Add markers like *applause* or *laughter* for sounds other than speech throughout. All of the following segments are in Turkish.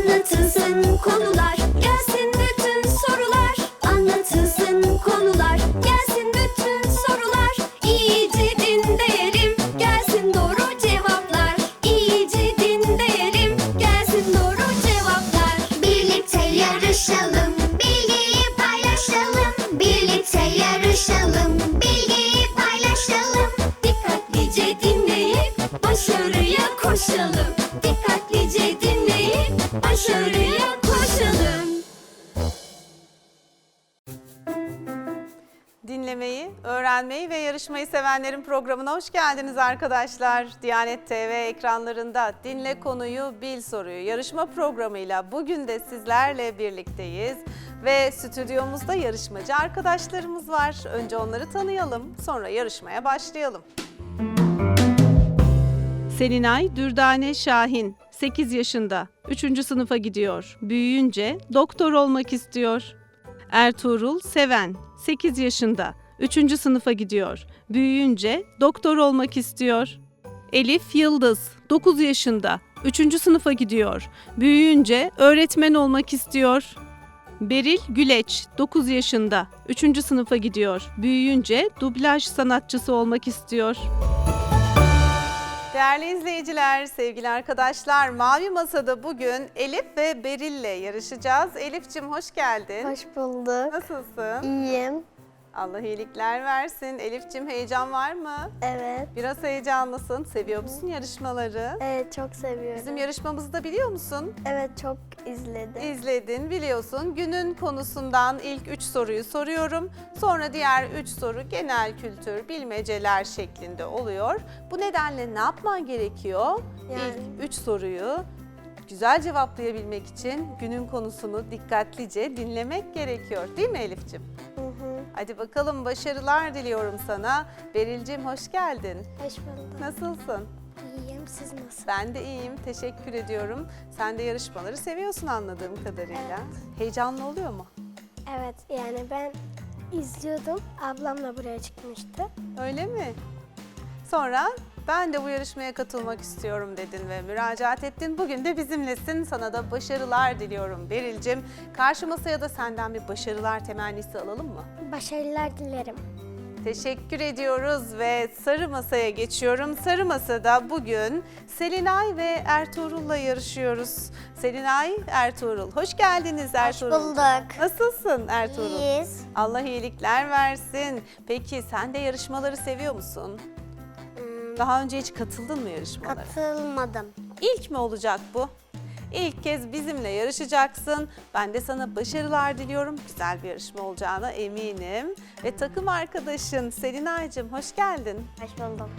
Anlatılsın konular programına hoş geldiniz arkadaşlar. Diyanet TV ekranlarında Dinle Konuyu Bil Soruyu yarışma programıyla bugün de sizlerle birlikteyiz. Ve stüdyomuzda yarışmacı arkadaşlarımız var. Önce onları tanıyalım, sonra yarışmaya başlayalım. Selinay Dürdane Şahin, 8 yaşında, 3. sınıfa gidiyor. Büyüyünce doktor olmak istiyor. Ertuğrul Seven, 8 yaşında, 3. sınıfa gidiyor. Büyüyünce doktor olmak istiyor. Elif Yıldız, 9 yaşında, 3. sınıfa gidiyor. Büyüyünce öğretmen olmak istiyor. Beril Güleç, 9 yaşında, 3. sınıfa gidiyor. Büyüyünce dublaj sanatçısı olmak istiyor. Değerli izleyiciler, sevgili arkadaşlar, Mavi Masa'da bugün Elif ve Beril'le yarışacağız. Elif'cim hoş geldin. Hoş bulduk. Nasılsın? İyiyim. Allah iyilikler versin. Elif'cim heyecan var mı? Evet. Biraz heyecanlısın. Seviyor musun yarışmaları? Evet çok seviyorum. Bizim yarışmamızı da biliyor musun? Evet çok izledim. İzledin, biliyorsun. Günün konusundan ilk 3 soruyu soruyorum. Sonra diğer 3 soru genel kültür, bilmeceler şeklinde oluyor. Bu nedenle ne yapman gerekiyor? Yani- İlk 3 soruyu güzel cevaplayabilmek için günün konusunu dikkatlice dinlemek gerekiyor. Değil mi Elif'ciğim? Hadi bakalım başarılar diliyorum sana. Beril'cim hoş geldin. Hoş bulduk. Nasılsın? İyiyim. Siz nasılsınız? Ben de iyiyim. Teşekkür ediyorum. Sen de yarışmaları seviyorsun anladığım kadarıyla. Heyecanlı oluyor mu? Evet yani ben izliyordum. Ablamla buraya çıkmıştı. Öyle mi? Sonra ben de bu yarışmaya katılmak istiyorum dedin ve müracaat ettin. Bugün de bizimlesin. Sana da başarılar diliyorum Beril'cim. Karşı masaya da senden bir başarılar temennisi alalım mı? Başarılar dilerim. Teşekkür ediyoruz ve sarı masaya geçiyorum. Sarı masada bugün Selinay ve Ertuğrul'la yarışıyoruz. Selinay, Ertuğrul. Hoş geldiniz Ertuğrul. bulduk. Nasılsın Ertuğrul? İyiyiz. Allah iyilikler versin. Peki sen de yarışmaları seviyor musun? Daha önce hiç katıldın mı yarışmalara? Katılmadım. İlk mi olacak bu? İlk kez bizimle yarışacaksın. Ben de sana başarılar diliyorum. Güzel bir yarışma olacağına eminim. Ve takım arkadaşın Selinay'cığım hoş geldin. Hoş buldum.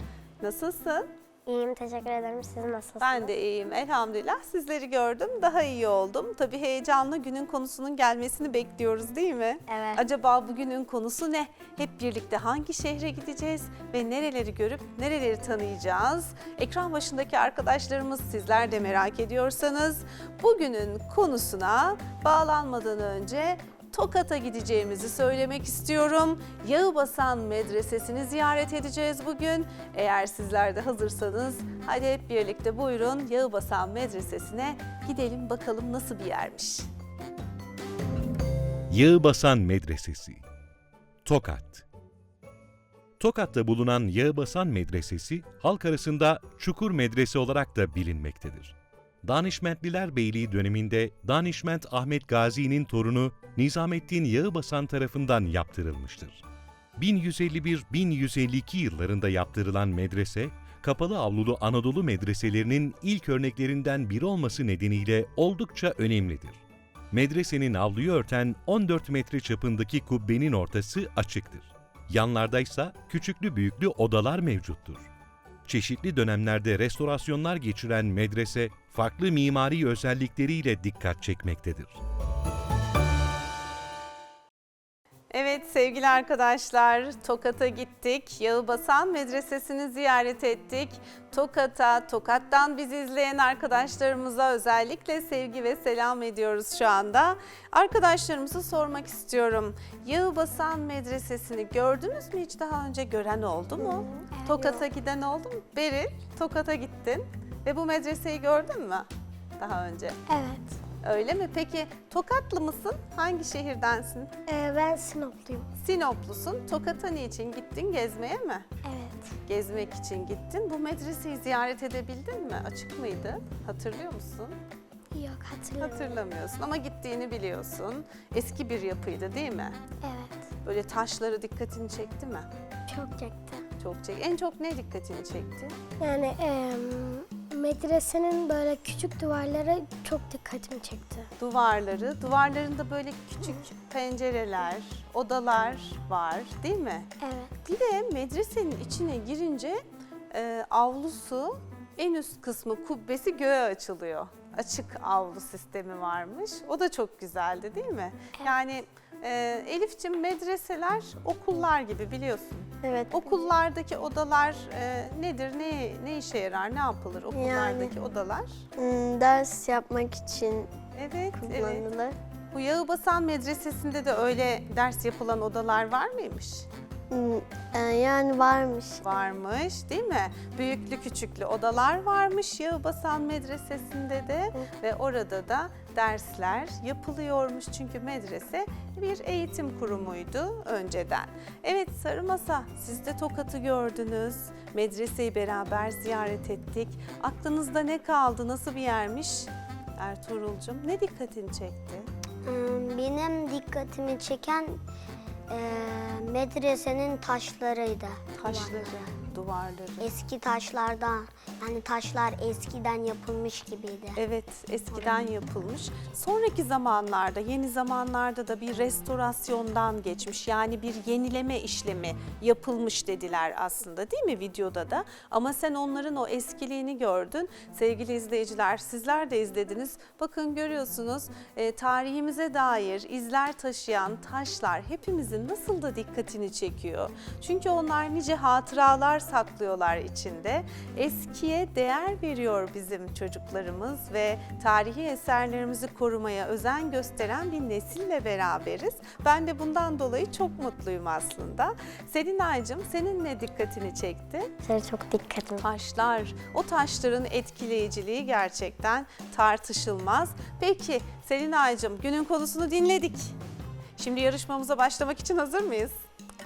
Nasılsın? İyiyim teşekkür ederim. Siz nasılsınız? Ben de iyiyim elhamdülillah. Sizleri gördüm daha iyi oldum. Tabii heyecanla günün konusunun gelmesini bekliyoruz değil mi? Evet. Acaba bugünün konusu ne? Hep birlikte hangi şehre gideceğiz ve nereleri görüp nereleri tanıyacağız? Ekran başındaki arkadaşlarımız sizler de merak ediyorsanız bugünün konusuna bağlanmadan önce Tokat'a gideceğimizi söylemek istiyorum. Yağıbasan Medresesi'ni ziyaret edeceğiz bugün. Eğer sizler de hazırsanız hadi hep birlikte buyurun Yağıbasan Medresesi'ne gidelim bakalım nasıl bir yermiş. Yağbasan Medresesi Tokat Tokat'ta bulunan Yağbasan Medresesi, halk arasında Çukur Medrese olarak da bilinmektedir. Danişmentliler Beyliği döneminde Danişment Ahmet Gazi'nin torunu Nizamettin Yağbasan tarafından yaptırılmıştır. 1151-1152 yıllarında yaptırılan medrese, kapalı avlulu Anadolu medreselerinin ilk örneklerinden biri olması nedeniyle oldukça önemlidir. Medresenin avluyu örten 14 metre çapındaki kubbenin ortası açıktır. Yanlardaysa küçüklü büyüklü odalar mevcuttur. Çeşitli dönemlerde restorasyonlar geçiren medrese, farklı mimari özellikleriyle dikkat çekmektedir. Evet sevgili arkadaşlar Tokat'a gittik. Yağıbasan Medresesi'ni ziyaret ettik. Tokat'a, Tokat'tan bizi izleyen arkadaşlarımıza özellikle sevgi ve selam ediyoruz şu anda. Arkadaşlarımızı sormak istiyorum. Yağıbasan Medresesi'ni gördünüz mü hiç daha önce gören oldu mu? Tokat'a giden oldu mu? Beril, Tokat'a gittin ve bu medreseyi gördün mü daha önce? Evet. Öyle mi? Peki Tokatlı mısın? Hangi şehirdensin? Ee, ben Sinopluyum. Sinoplusun. Tokat'a niçin gittin? Gezmeye mi? Evet. Gezmek için gittin. Bu medreseyi ziyaret edebildin mi? Açık mıydı? Hatırlıyor musun? Yok hatırlamıyorum. Hatırlamıyorsun ama gittiğini biliyorsun. Eski bir yapıydı değil mi? Evet. Böyle taşları dikkatini çekti mi? Çok çekti. Çok çek. En çok ne dikkatini çekti? Yani em, medresenin böyle küçük duvarları çok dikkatimi çekti. Duvarları. Duvarlarında böyle küçük pencereler, odalar var değil mi? Evet. Bir de medresenin içine girince e, avlusu en üst kısmı kubbesi göğe açılıyor. Açık avlu sistemi varmış. O da çok güzeldi değil mi? Yani e, Elif'cim medreseler okullar gibi biliyorsun. Evet. Okullardaki odalar e, nedir, ne ne işe yarar, ne yapılır okullardaki odalar? Hmm, ders yapmak için Evet, evet. kullanılır. Bu Yağıbasan Medresesi'nde de öyle ders yapılan odalar var mıymış? E, yani varmış. Varmış değil mi? Büyüklü küçüklü odalar varmış Yağıbasan Medresesi'nde de ve orada da dersler yapılıyormuş. Çünkü medrese bir eğitim kurumuydu önceden. Evet Sarı Masa siz de Tokat'ı gördünüz. Medreseyi beraber ziyaret ettik. Aklınızda ne kaldı? Nasıl bir yermiş? Ertuğrul'cum ne dikkatini çekti? Hmm, Benim dikkatimi çeken e, medresenin taşlarıydı. Taşları, duvarları. Eski taşlardan, yani taşlar eskiden yapılmış gibiydi. Evet, eskiden yapılmış. Sonraki zamanlarda, yeni zamanlarda da bir restorasyondan geçmiş. Yani bir yenileme işlemi yapılmış dediler aslında değil mi videoda da? Ama sen onların o eskiliğini gördün. Sevgili izleyiciler, sizler de izlediniz. Bakın görüyorsunuz e, tarihimize dair izler taşıyan taşlar hepimizin nasıl da dikkatini çekiyor. Çünkü onlar nice hatıralar saklıyorlar içinde. Eskiye değer veriyor bizim çocuklarımız ve tarihi eserlerimizi korumaya özen gösteren bir nesille beraberiz. Ben de bundan dolayı çok mutluyum aslında. Selinay'cığım senin ne dikkatini çekti? Seni çok dikkatimi. Taşlar, o taşların etkileyiciliği gerçekten tartışılmaz. Peki Selinay'cığım günün konusunu dinledik. Şimdi yarışmamıza başlamak için hazır mıyız?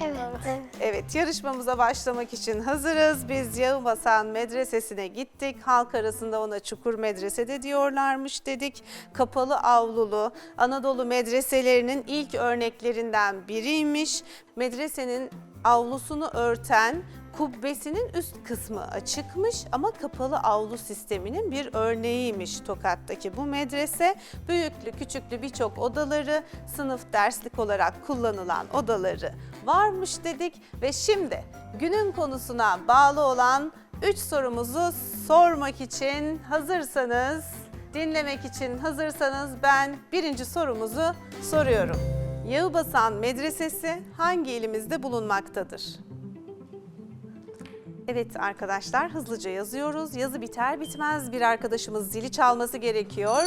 Evet. Evet, yarışmamıza başlamak için hazırız. Biz Yağıbasan Medresesi'ne gittik. Halk arasında ona Çukur Medrese de diyorlarmış dedik. Kapalı avlulu Anadolu medreselerinin ilk örneklerinden biriymiş. Medresenin avlusunu örten kubbesinin üst kısmı açıkmış ama kapalı avlu sisteminin bir örneğiymiş Tokat'taki bu medrese. Büyüklü küçüklü birçok odaları, sınıf derslik olarak kullanılan odaları varmış dedik ve şimdi günün konusuna bağlı olan 3 sorumuzu sormak için hazırsanız, dinlemek için hazırsanız ben birinci sorumuzu soruyorum. Yağıbasan Medresesi hangi ilimizde bulunmaktadır? Evet arkadaşlar hızlıca yazıyoruz. Yazı biter bitmez bir arkadaşımız zili çalması gerekiyor.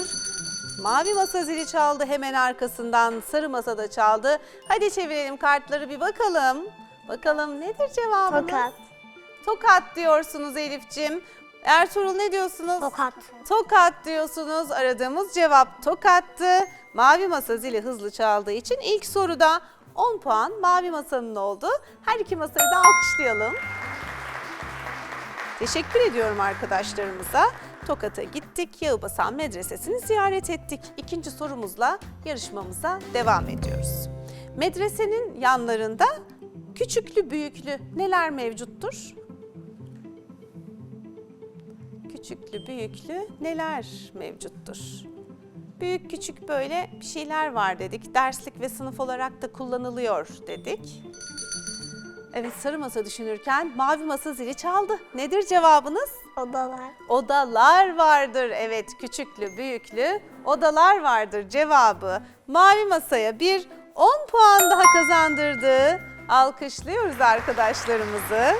Mavi masa zili çaldı hemen arkasından sarı masa da çaldı. Hadi çevirelim kartları bir bakalım. Bakalım nedir cevabımız? Tokat. Tokat diyorsunuz Elif'cim. Ertuğrul ne diyorsunuz? Tokat. Tokat diyorsunuz. Aradığımız cevap tokattı. Mavi masa zili hızlı çaldığı için ilk soruda 10 puan mavi masanın oldu. Her iki masayı da alkışlayalım. Teşekkür ediyorum arkadaşlarımıza. Tokat'a gittik, Yağıbasan Medresesi'ni ziyaret ettik. İkinci sorumuzla yarışmamıza devam ediyoruz. Medresenin yanlarında küçüklü büyüklü neler mevcuttur? Küçüklü büyüklü neler mevcuttur? Büyük küçük böyle bir şeyler var dedik. Derslik ve sınıf olarak da kullanılıyor dedik. Evet sarı masa düşünürken mavi masa zili çaldı. Nedir cevabınız? Odalar. Odalar vardır. Evet küçüklü büyüklü odalar vardır cevabı. Mavi masaya bir 10 puan daha kazandırdı. Alkışlıyoruz arkadaşlarımızı.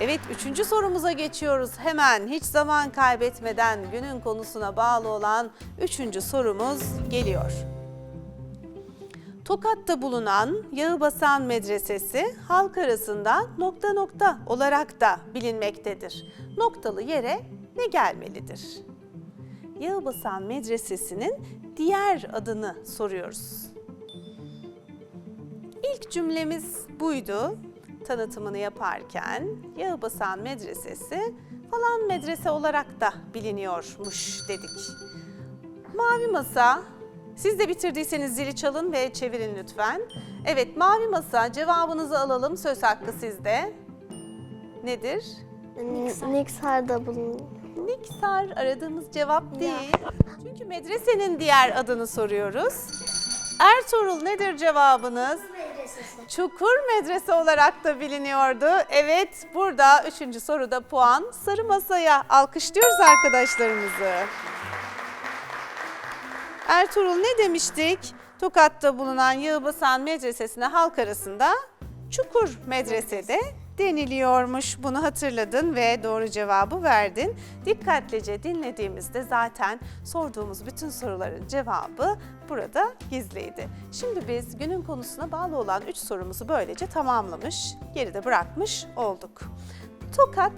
Evet üçüncü sorumuza geçiyoruz. Hemen hiç zaman kaybetmeden günün konusuna bağlı olan üçüncü sorumuz geliyor. Tokat'ta bulunan Yağıbasan Medresesi halk arasında nokta nokta olarak da bilinmektedir. Noktalı yere ne gelmelidir? Yağbasan Medresesi'nin diğer adını soruyoruz. İlk cümlemiz buydu. Tanıtımını yaparken Yağbasan Medresesi falan medrese olarak da biliniyormuş dedik. Mavi masa, siz de bitirdiyseniz zili çalın ve çevirin lütfen. Evet, mavi masa cevabınızı alalım. Söz hakkı sizde. Nedir? Niksar'da bulun. Niksar aradığımız cevap değil. Çünkü medresenin diğer adını soruyoruz. Ertuğrul nedir cevabınız? Çukur Medrese olarak da biliniyordu. Evet, burada üçüncü soruda puan sarı masaya. Alkışlıyoruz arkadaşlarımızı. Ertuğrul ne demiştik? Tokat'ta bulunan Yığbasan Medresesi'ne halk arasında Çukur Medrese'de deniliyormuş. Bunu hatırladın ve doğru cevabı verdin. Dikkatlice dinlediğimizde zaten sorduğumuz bütün soruların cevabı burada gizliydi. Şimdi biz günün konusuna bağlı olan 3 sorumuzu böylece tamamlamış, geride bırakmış olduk. Tokat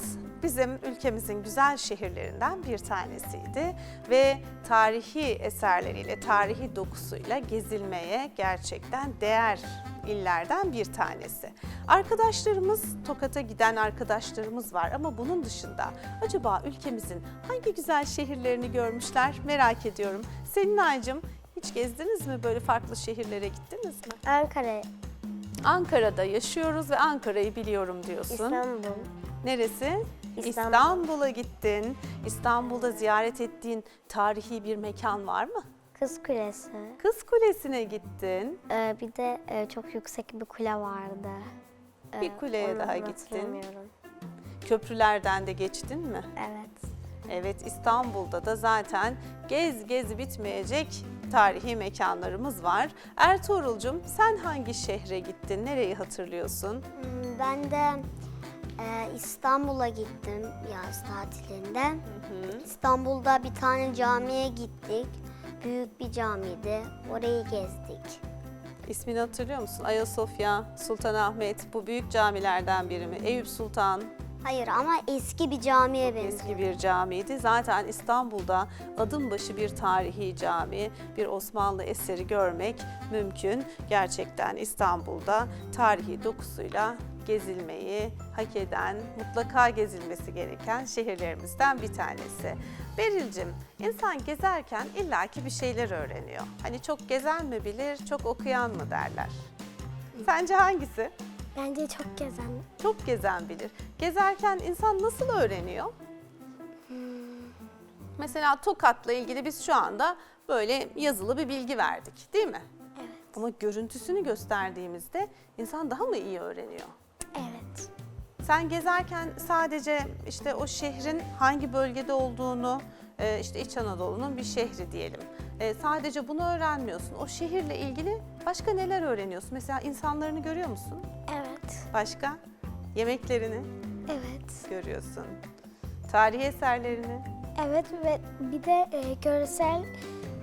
bizim ülkemizin güzel şehirlerinden bir tanesiydi ve tarihi eserleriyle, tarihi dokusuyla gezilmeye gerçekten değer illerden bir tanesi. Arkadaşlarımız, Tokat'a giden arkadaşlarımız var ama bunun dışında acaba ülkemizin hangi güzel şehirlerini görmüşler merak ediyorum. Senin Aycım hiç gezdiniz mi böyle farklı şehirlere gittiniz mi? Ankara, Ankara'da yaşıyoruz ve Ankara'yı biliyorum diyorsun. İstanbul. Neresi? İstanbul. İstanbul'a gittin. İstanbul'da ziyaret ettiğin tarihi bir mekan var mı? Kız Kulesi. Kız Kulesi'ne gittin. Ee, bir de e, çok yüksek bir kule vardı. Ee, Bir kuleye daha gittin. hatırlamıyorum. Köprülerden de geçtin mi? Evet. Evet İstanbul'da da zaten gez gez bitmeyecek tarihi mekanlarımız var. Ertuğrul'cum sen hangi şehre gittin? Nereyi hatırlıyorsun? Hmm, Ben de e, İstanbul'a gittim yaz tatilinde. İstanbul'da bir tane camiye gittik. Büyük bir camiydi. Orayı gezdik. İsmini hatırlıyor musun? Ayasofya, Sultanahmet bu büyük camilerden biri mi? Eyüp Sultan, Hayır ama eski bir camiye benziyor. Eski bir camiydi. Zaten İstanbul'da adım başı bir tarihi cami, bir Osmanlı eseri görmek mümkün. Gerçekten İstanbul'da tarihi dokusuyla gezilmeyi hak eden, mutlaka gezilmesi gereken şehirlerimizden bir tanesi. Beril'cim, insan gezerken illaki bir şeyler öğreniyor. Hani çok gezen mi bilir, çok okuyan mı derler. Sence hangisi? Bence çok gezen. Çok gezen bilir. Gezerken insan nasıl öğreniyor? Mesela Tokat'la ilgili biz şu anda böyle yazılı bir bilgi verdik değil mi? Evet. Ama görüntüsünü gösterdiğimizde insan daha mı iyi öğreniyor? Evet. Sen gezerken sadece işte o şehrin hangi bölgede olduğunu, e, işte İç Anadolu'nun bir şehri diyelim. E, Sadece bunu öğrenmiyorsun. O şehirle ilgili başka neler öğreniyorsun? Mesela insanlarını görüyor musun? Evet. Başka? Yemeklerini Evet. görüyorsun. Tarihi eserlerini. Evet ve bir de e, görsel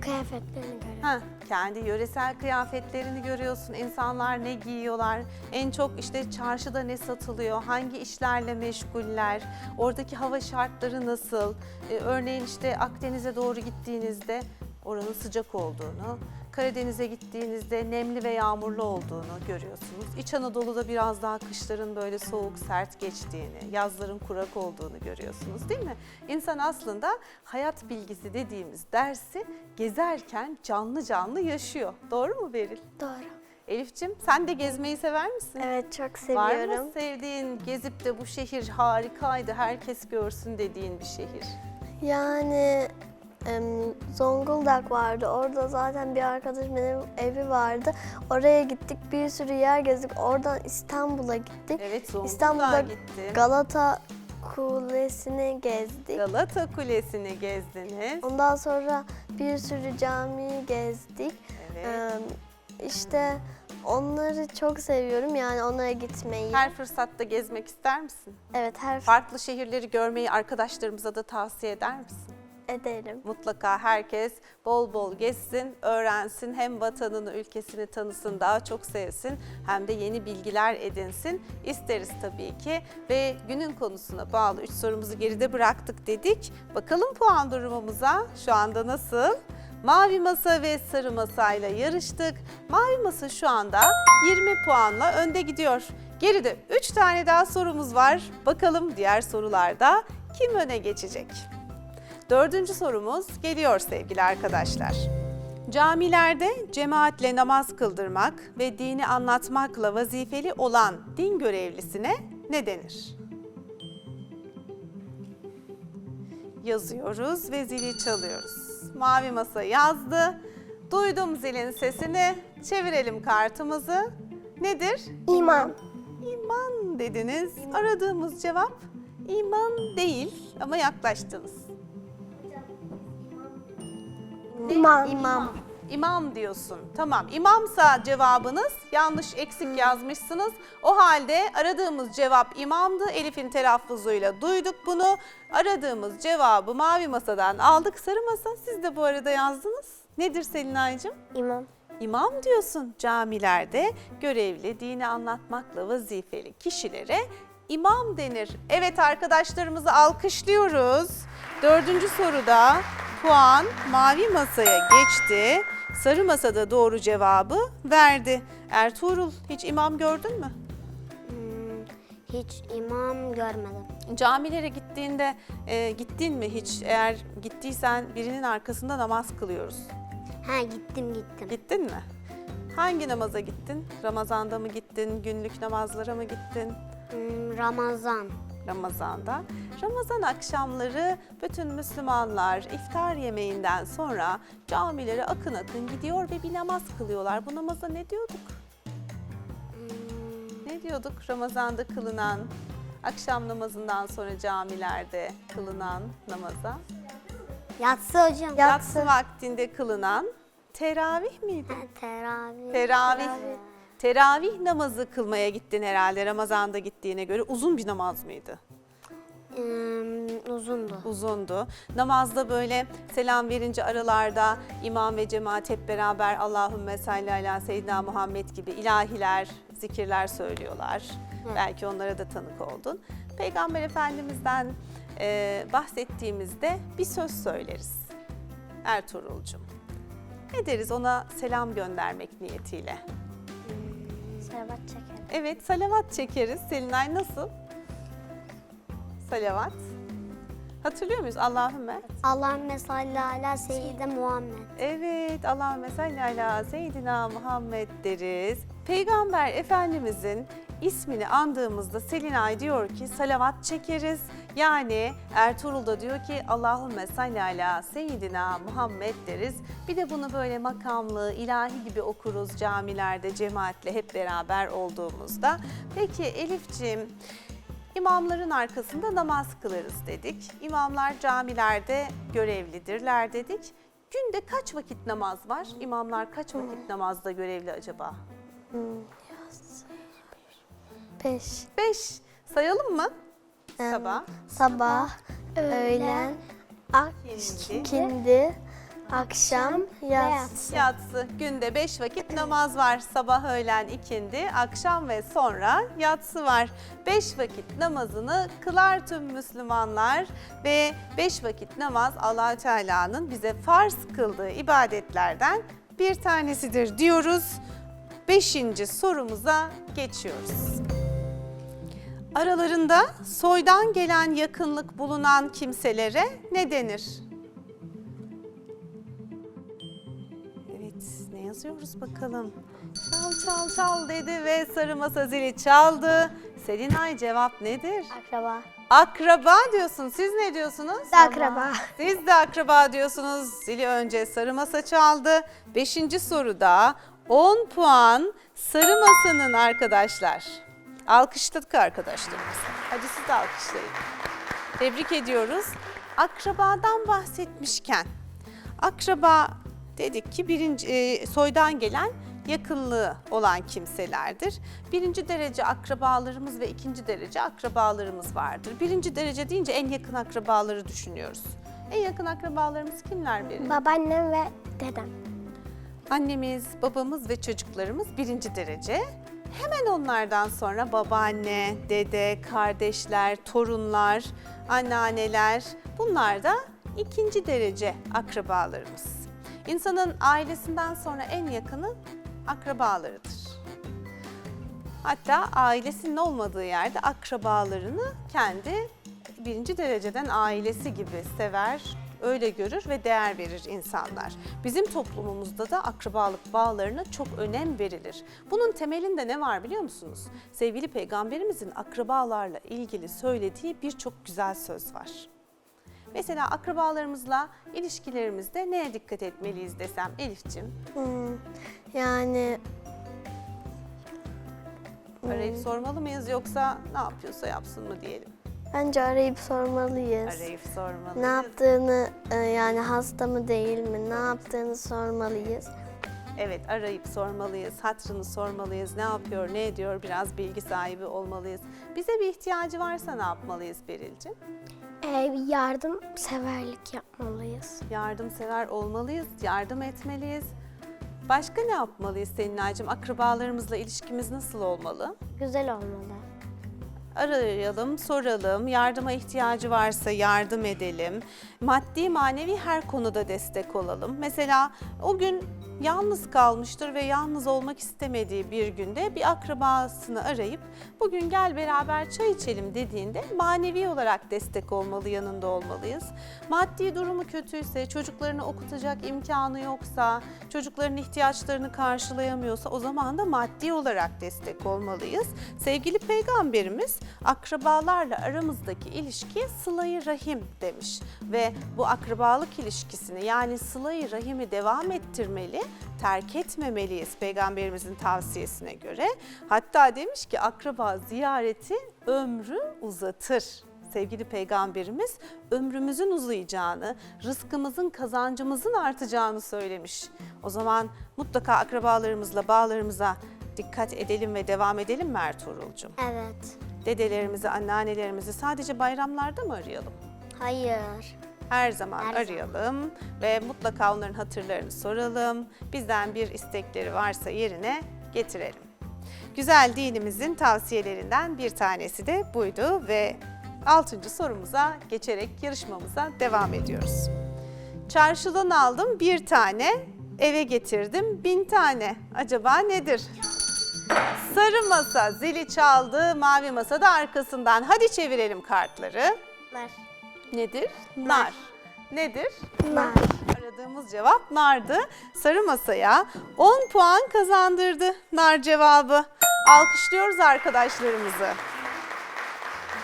kıyafetlerini görüyorum. Ha, kendi yöresel kıyafetlerini görüyorsun. İnsanlar ne giyiyorlar? En çok işte çarşıda ne satılıyor? Hangi işlerle meşguller? Oradaki hava şartları nasıl? Ee, örneğin işte Akdeniz'e doğru gittiğinizde oranın sıcak olduğunu, Karadeniz'e gittiğinizde nemli ve yağmurlu olduğunu görüyorsunuz. İç Anadolu'da biraz daha kışların böyle soğuk, sert geçtiğini, yazların kurak olduğunu görüyorsunuz değil mi? İnsan aslında hayat bilgisi dediğimiz dersi gezerken canlı canlı yaşıyor. Doğru mu Beril? Doğru. Elif'cim sen de gezmeyi sever misin? Evet çok Var seviyorum. mı sevdiğin, gezip de bu şehir harikaydı, herkes görsün dediğin bir şehir? Yani Zonguldak vardı. Orada zaten bir arkadaşımın evi vardı. Oraya gittik. Bir sürü yer gezdik. Oradan İstanbul'a gittik. Evet Zonguldak'a İstanbul'da gittim. Galata Kulesi'ni gezdik. Galata Kulesi'ni gezdiniz. Ondan sonra bir sürü camiyi gezdik. Evet. Em, işte onları çok seviyorum. Yani onlara gitmeyi. Her fırsatta gezmek ister misin? Evet her Farklı şehirleri görmeyi arkadaşlarımıza da tavsiye eder misin? Ederim. Mutlaka herkes bol bol gezsin, öğrensin, hem vatanını, ülkesini tanısın, daha çok sevsin, hem de yeni bilgiler edinsin. İsteriz tabii ki ve günün konusuna bağlı 3 sorumuzu geride bıraktık dedik. Bakalım puan durumumuza şu anda nasıl? Mavi masa ve sarı masayla yarıştık. Mavi masa şu anda 20 puanla önde gidiyor. Geride 3 tane daha sorumuz var. Bakalım diğer sorularda kim öne geçecek? Dördüncü sorumuz geliyor sevgili arkadaşlar. Camilerde cemaatle namaz kıldırmak ve dini anlatmakla vazifeli olan din görevlisine ne denir? Yazıyoruz ve zili çalıyoruz. Mavi masa yazdı. Duydum zilin sesini. Çevirelim kartımızı. Nedir? İmam. İman dediniz. Aradığımız cevap iman değil ama yaklaştınız. İmam. İmam. İmam diyorsun. Tamam. İmamsa cevabınız yanlış eksik yazmışsınız. O halde aradığımız cevap imamdı. Elif'in telaffuzuyla duyduk bunu. Aradığımız cevabı mavi masadan aldık. Sarı masa siz de bu arada yazdınız. Nedir Selinay'cığım? İmam. İmam diyorsun camilerde görevli dini anlatmakla vazifeli kişilere imam denir. Evet arkadaşlarımızı alkışlıyoruz. Dördüncü soruda puan mavi masaya geçti. Sarı masada doğru cevabı verdi. Ertuğrul hiç imam gördün mü? Hmm, hiç imam görmedim. Camilere gittiğinde e, gittin mi hiç? Eğer gittiysen birinin arkasında namaz kılıyoruz. Ha gittim gittim. Gittin mi? Hangi namaza gittin? Ramazanda mı gittin? Günlük namazlara mı gittin? Hmm, Ramazan. Ramazanda. Ramazan akşamları bütün Müslümanlar iftar yemeğinden sonra camilere akın akın gidiyor ve bir namaz kılıyorlar. Bu namaza ne diyorduk? Hmm, Ne diyorduk? Ramazanda kılınan, akşam namazından sonra camilerde kılınan namaza. Yatsı hocam. Yatsı vaktinde kılınan teravih miydi? *laughs* Teravih. Teravih. Teravih namazı kılmaya gittin herhalde Ramazan'da gittiğine göre. Uzun bir namaz mıydı? Hmm, uzundu. Uzundu. Namazda böyle selam verince aralarda imam ve cemaat hep beraber Allahümme salli ala seyyidina Muhammed gibi ilahiler, zikirler söylüyorlar. Belki onlara da tanık oldun. Peygamber Efendimiz'den e, bahsettiğimizde bir söz söyleriz. Ertuğrul'cum. Ne deriz ona selam göndermek niyetiyle? Servat çeker. Evet, salavat çekeriz. Selinay nasıl? Salavat. Hatırlıyor muyuz? Allahümme. Allahümme salli ala seyyide Muhammed. Evet, Allahümme salli ala seyyidina Muhammed deriz. Peygamber Efendimizin ismini andığımızda Selinay diyor ki salavat çekeriz. Yani Ertuğrul da diyor ki Allahümme salli ala seyyidina Muhammed deriz. Bir de bunu böyle makamlı, ilahi gibi okuruz camilerde cemaatle hep beraber olduğumuzda. Peki Elifciğim, İmamların arkasında namaz kılarız dedik. İmamlar camilerde görevlidirler dedik. Günde kaç vakit namaz var? İmamlar kaç vakit namazda görevli acaba? Beş. Beş. Sayalım mı? Sabah, Sabah, öğlen, ak, ikindi, ikindi, akşam, yatsı. yatsı. Günde beş vakit namaz var. Sabah, öğlen, ikindi, akşam ve sonra yatsı var. Beş vakit namazını kılar tüm Müslümanlar ve beş vakit namaz Allahü Teala'nın bize farz kıldığı ibadetlerden bir tanesidir diyoruz. Beşinci sorumuza geçiyoruz. Aralarında soydan gelen yakınlık bulunan kimselere ne denir? Yazıyoruz bakalım? Çal çal çal dedi ve sarı masa zili çaldı. Selinay cevap nedir? Akraba. Akraba diyorsun. Siz ne diyorsunuz? Akraba. Siz de akraba diyorsunuz. Zili önce sarı masa çaldı. Beşinci soruda 10 puan sarı masanın arkadaşlar. Alkışladık arkadaşlarımızı. Hadi siz de alkışlayın. Tebrik ediyoruz. Akrabadan bahsetmişken, akraba dedik ki birinci e, soydan gelen yakınlığı olan kimselerdir. Birinci derece akrabalarımız ve ikinci derece akrabalarımız vardır. Birinci derece deyince en yakın akrabaları düşünüyoruz. En yakın akrabalarımız kimler Beril? Babaannem ve dedem. Annemiz, babamız ve çocuklarımız birinci derece. Hemen onlardan sonra babaanne, dede, kardeşler, torunlar, anneanneler bunlar da ikinci derece akrabalarımız. İnsanın ailesinden sonra en yakını akrabalarıdır. Hatta ailesinin olmadığı yerde akrabalarını kendi birinci dereceden ailesi gibi sever, öyle görür ve değer verir insanlar. Bizim toplumumuzda da akrabalık bağlarına çok önem verilir. Bunun temelinde ne var biliyor musunuz? Sevgili peygamberimizin akrabalarla ilgili söylediği birçok güzel söz var. Mesela akrabalarımızla ilişkilerimizde neye dikkat etmeliyiz desem Elif'ciğim? Hmm, yani Arayıp sormalı mıyız yoksa ne yapıyorsa yapsın mı diyelim? bence arayıp sormalıyız. Arayıp sormalıyız. Ne yaptığını e, yani hasta mı değil mi ne yaptığını sormalıyız. Evet arayıp sormalıyız, hatrını sormalıyız, ne yapıyor, ne ediyor biraz bilgi sahibi olmalıyız. Bize bir ihtiyacı varsa ne yapmalıyız Beril'ciğim? Ee, yardım severlik yapmalıyız. Yardımsever olmalıyız, yardım etmeliyiz. Başka ne yapmalıyız Selinay'cığım? Akrabalarımızla ilişkimiz nasıl olmalı? Güzel olmalı. Arayalım, soralım, yardıma ihtiyacı varsa yardım edelim. Maddi manevi her konuda destek olalım. Mesela o gün yalnız kalmıştır ve yalnız olmak istemediği bir günde bir akrabasını arayıp bugün gel beraber çay içelim dediğinde manevi olarak destek olmalı, yanında olmalıyız. Maddi durumu kötüyse, çocuklarını okutacak imkanı yoksa, çocukların ihtiyaçlarını karşılayamıyorsa o zaman da maddi olarak destek olmalıyız. Sevgili peygamberimiz akrabalarla aramızdaki ilişkiye sılayı rahim demiş ve bu akrabalık ilişkisini yani sılayı rahimi devam ettirmeli, terk etmemeliyiz peygamberimizin tavsiyesine göre. Hatta demiş ki akraba ziyareti ömrü uzatır sevgili peygamberimiz ömrümüzün uzayacağını, rızkımızın, kazancımızın artacağını söylemiş. O zaman mutlaka akrabalarımızla bağlarımıza dikkat edelim ve devam edelim mi Ertuğrul'cum? Evet. Dedelerimizi, anneannelerimizi sadece bayramlarda mı arayalım? Hayır. Her zaman Her zaman. arayalım ve mutlaka onların hatırlarını soralım. Bizden bir istekleri varsa yerine getirelim. Güzel dinimizin tavsiyelerinden bir tanesi de buydu ve 6. sorumuza geçerek yarışmamıza devam ediyoruz. Çarşıdan aldım bir tane, eve getirdim bin tane. Acaba nedir? Sarı masa zili çaldı, mavi masa da arkasından. Hadi çevirelim kartları. Var. Nedir? Nar. Nedir? Nar. Aradığımız cevap nardı. Sarı masaya 10 puan kazandırdı nar cevabı. Alkışlıyoruz arkadaşlarımızı.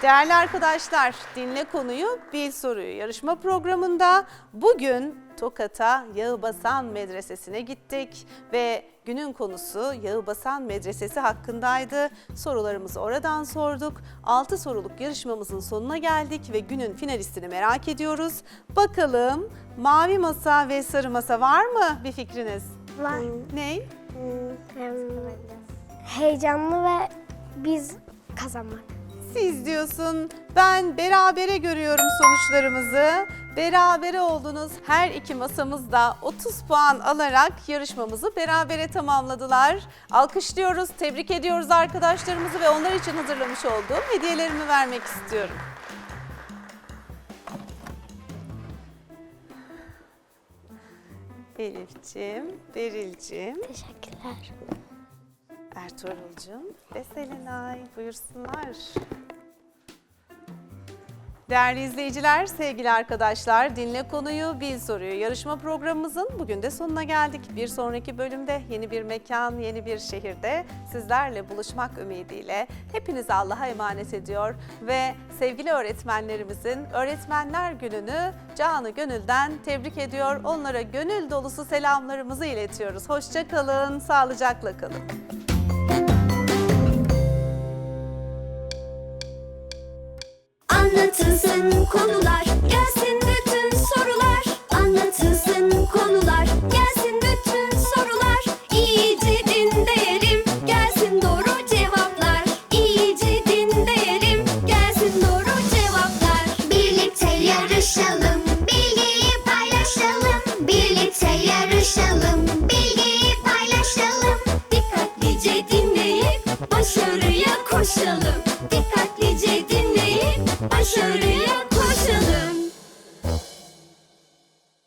Değerli arkadaşlar, dinle konuyu, bil soruyu yarışma programında bugün Tokat'a Yağbasan Medresesi'ne gittik ve günün konusu Yağbasan Medresesi hakkındaydı. Sorularımızı oradan sorduk. 6 soruluk yarışmamızın sonuna geldik ve günün finalistini merak ediyoruz. Bakalım mavi masa ve sarı masa var mı bir fikriniz? Var. Ney? Heyecanlı ve biz kazanmak. Siz diyorsun ben berabere görüyorum sonuçlarımızı. Berabere oldunuz. Her iki masamız da 30 puan alarak yarışmamızı berabere tamamladılar. Alkışlıyoruz, tebrik ediyoruz arkadaşlarımızı ve onlar için hazırlamış olduğum hediyelerimi vermek istiyorum. Elif'ciğim, Beril'ciğim, Teşekkürler. Ertuğrul'cum ve Selinay buyursunlar. Değerli izleyiciler, sevgili arkadaşlar, Dinle Konuyu, Bil Soruyu yarışma programımızın bugün de sonuna geldik. Bir sonraki bölümde yeni bir mekan, yeni bir şehirde sizlerle buluşmak ümidiyle hepinizi Allah'a emanet ediyor ve sevgili öğretmenlerimizin Öğretmenler Günü'nü canı gönülden tebrik ediyor. Onlara gönül dolusu selamlarımızı iletiyoruz. Hoşça kalın, sağlıcakla kalın. Anlatılsın konular gelsin